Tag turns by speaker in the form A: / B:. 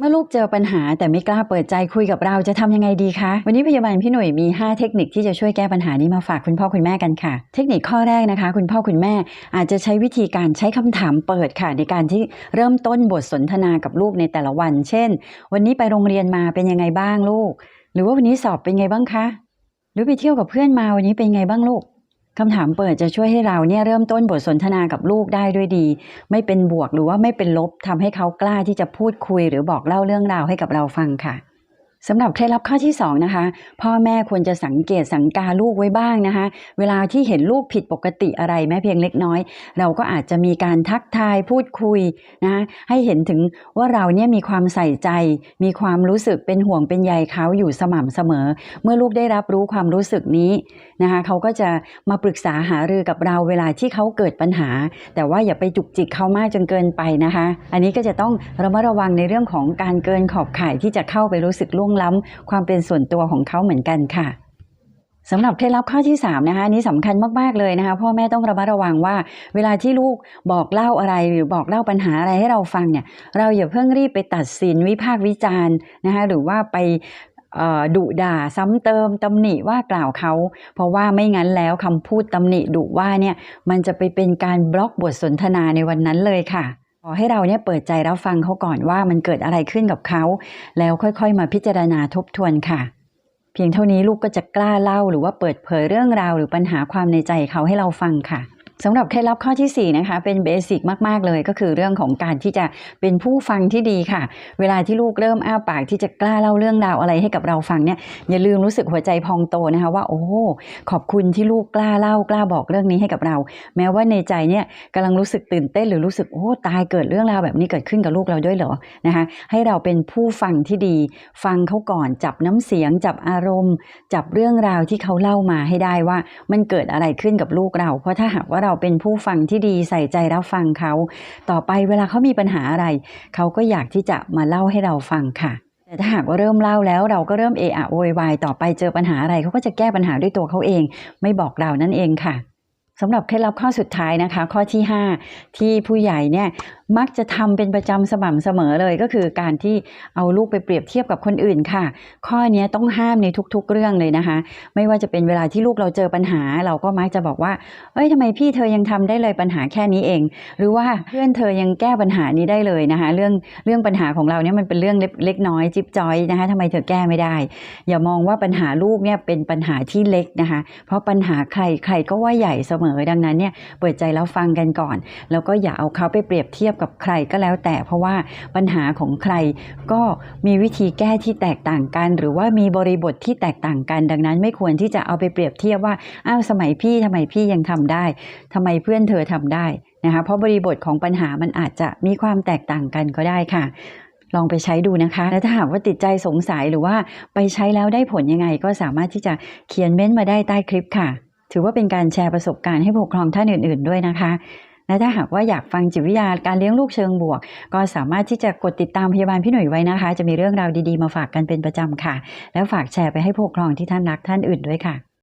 A: เมื่อลูกเจอปัญหาแต่ไม่กล้าเปิดใจคุยกับเราจะทำยังไงดีคะ วันนี้พยาบาลพี่หนุ่ยมี 5 เทคนิคที่จะช่วยแก้ปัญหานี้มาฝากคุณพ่อคุณแม่กันค่ะ เทคนิคข้อแรกนะคะ คุณพ่อคุณแม่อาจจะใช้วิธีการใช้คำถามเปิดค่ะ ในการที่เริ่มต้นบทสนทนากับลูกในแต่ละวัน เช่น วันนี้ไปโรงเรียนมาเป็นยังไงบ้างลูก หรือว่าวันนี้สอบเป็นไงบ้างคะ หรือไปเที่ยวกับเพื่อนมาวันนี้เป็นไงบ้างลูก คำถามเปิดจะช่วยให้เราเนี่ยเริ่มต้นบทสนทนากับลูกได้ด้วยดี ไม่เป็นบวกหรือว่าไม่เป็นลบทำให้เขากล้าที่จะพูดคุยหรือบอกเล่าเรื่องราวให้กับเราฟังค่ะ สำหรับเคล็ดลับข้อที่สองนะคะพ่อแม่ควรจะสังเกตสังกาลูกไว้บ้างนะคะ เวลาที่เห็นลูกผิดปกติอะไรแม้เพียงเล็กน้อย เราก็อาจจะมีการทักทายพูดคุยนะะให้เห็นถึงว่าเราเนี่ยมีความใส่ใจ มีความรู้สึกเป็นห่วงเป็นใยเขาอยู่สม่ำเสมอ เมื่อลูกได้รับรู้ความรู้สึกนี้นะคะเขาก็จะมาปรึกษาหารือกับเราเวลาที่เขาเกิดปัญหา แต่ว่าอย่าไปจุกจิกเขามากจนเกินไปนะคะ อันนี้ก็จะต้องระมัดระวังในเรื่องของการเกินขอบข่ายที่จะเข้าไปรู้สึกล่วงล้ำความเป็นส่วนตัวของเขาเหมือนกันค่ะสำหรับเคล็ดลับข้อที่3นะคะนี้สำคัญมากๆเลยนะคะพ่อแม่ต้องระมัดระวังว่า เวลาที่ลูกบอกเล่าอะไรหรือบอกเล่าปัญหาอะไรให้เราฟังเนี่ย เราอย่าเพิ่งรีบไปตัดสินวิพากษ์วิจารณ์นะคะหรือว่าไปดุด่าซ้ำเติมตำหนิว่ากล่าวเขา เพราะว่าไม่งั้นแล้วคำพูดตำหนิดุว่าเนี่ยมันจะไปเป็นการบล็อกบทสนทนาในวันนั้นเลยค่ะ ขอให้เราเนี่ยเปิดใจรับฟังเขาก่อนว่ามันเกิดอะไรขึ้นกับเขา แล้วค่อยๆ มาพิจารณาทบทวนค่ะ เพียงเท่านี้ลูกก็จะกล้าเล่าหรือว่าเปิดเผยเรื่องราวหรือปัญหาความในใจเขาให้เราฟังค่ะ สำหรับเคล็ดลับข้อทีสี่ 4 นะคะ เป็นเบสิกมาก ๆ เลยก็คือเรื่องของการที่จะเป็นผู้ฟังที่ดีค่ะ เวลาที่ลูกเริ่มอ้าปากที่จะกล้าเล่าเรื่องราวอะไรให้กับเราฟังเนี่ยอย่าลืมรู้สึกหัวใจพองโตนะคะว่าโอ้ขอบคุณที่ลูกกล้าเล่ากล้าบอกเรื่องนี้ให้กับเรา แม้ว่าในใจเนี่ยกำลังรู้สึกตื่นเต้นหรือรู้สึกโอ้ตายเกิดเรื่องราวแบบนี้เกิดขึ้นกับลูกเราด้วยเหรอนะคะให้เราเป็นผู้ฟังที่ดี ฟังเขาก่อนจับน้ำเสียง จับอารมณ์ จับเรื่องราวที่เขาเล่ามาให้ได้ว่า มันเกิดอะไรขึ้นกับลูกเรา เพราะถ้าหากว่าเราเป็นผู้ฟังที่ดีใส่ใจรับฟังเขา ต่อไปเวลาเขามีปัญหาอะไร เขาก็อยากที่จะมาเล่าให้เราฟังค่ะแต่ถ้าหากว่าเริ่มเล่าแล้วเราก็เริ่มเอะอะโวยวายต่อไปเจอปัญหาอะไรเขาก็จะแก้ปัญหาด้วยตัวเขาเอง ไม่บอกเรานั่นเองค่ะสำหรับเคล็ดลับข้อสุดท้ายนะคะ ข้อที่ 5 ที่ผู้ใหญ่เนี่ย มักจะทำเป็นประจำสม่ำเสมอเลยก็คือการที่เอาลูกไปเปรียบเทียบกับคนอื่นค่ะ ข้อนี้ต้องห้ามในทุกๆเรื่องเลยนะคะ ไม่ว่าจะเป็นเวลาที่ลูกเราเจอปัญหา เราก็มักจะบอกว่า เอ้ยทำไมพี่เธอยังทำได้เลยปัญหาแค่นี้เอง หรือว่าเพื่อนเธอยังแก้ปัญหานี้ได้เลยนะคะ เรื่องเรื่องปัญหาของเราเนี่ยมันเป็นเรื่องเล็กเล็กน้อยจิ๊บจอยนะคะทำไมเธอแก้ไม่ได้ อย่ามองว่าปัญหาลูกเนี่ยเป็นปัญหาที่เล็กนะคะ เพราะปัญหาใครใครก็ว่าใหญ่เสมอดังนั้นเนี่ยเปิดใจแล้วฟังกันก่อน แล้วก็อย่าเอาเขาไปเปรียบเทียบกับใครก็แล้วแต่เพราะว่าปัญหาของใครก็มีวิธีแก้ที่แตกต่างกัน หรือว่ามีบริบทที่แตกต่างกัน ดังนั้นไม่ควรที่จะเอาไปเปรียบเทียบว่าอ้าวสมัยพี่ทำไมพี่ยังทำได้ทำไมเพื่อนเธอทำได้นะคะเพราะบริบทของปัญหามันอาจจะมีความแตกต่างกันก็ได้ค่ะลองไปใช้ดูนะคะ และถ้าหากว่าติดใจสงสัยหรือว่าไปใช้แล้วได้ผลยังไง ก็สามารถที่จะเขียนเม้นต์มาได้ใต้คลิปค่ะ ถือว่าเป็นการแชร์ประสบการณ์ให้ผู้ปกครองท่านอื่น ๆ ด้วยนะคะ และถ้าหากว่าอยากฟังจิตวิทยาการเลี้ยงลูกเชิงบวก ก็สามารถที่จะกดติดตามพยาบาลพี่หน่อยไว้นะคะ จะมีเรื่องราวดีๆมาฝากกันเป็นประจำค่ะ แล้วฝากแชร์ไปให้ผู้ปกครองที่ท่านรักท่านอื่นด้วยค่ะ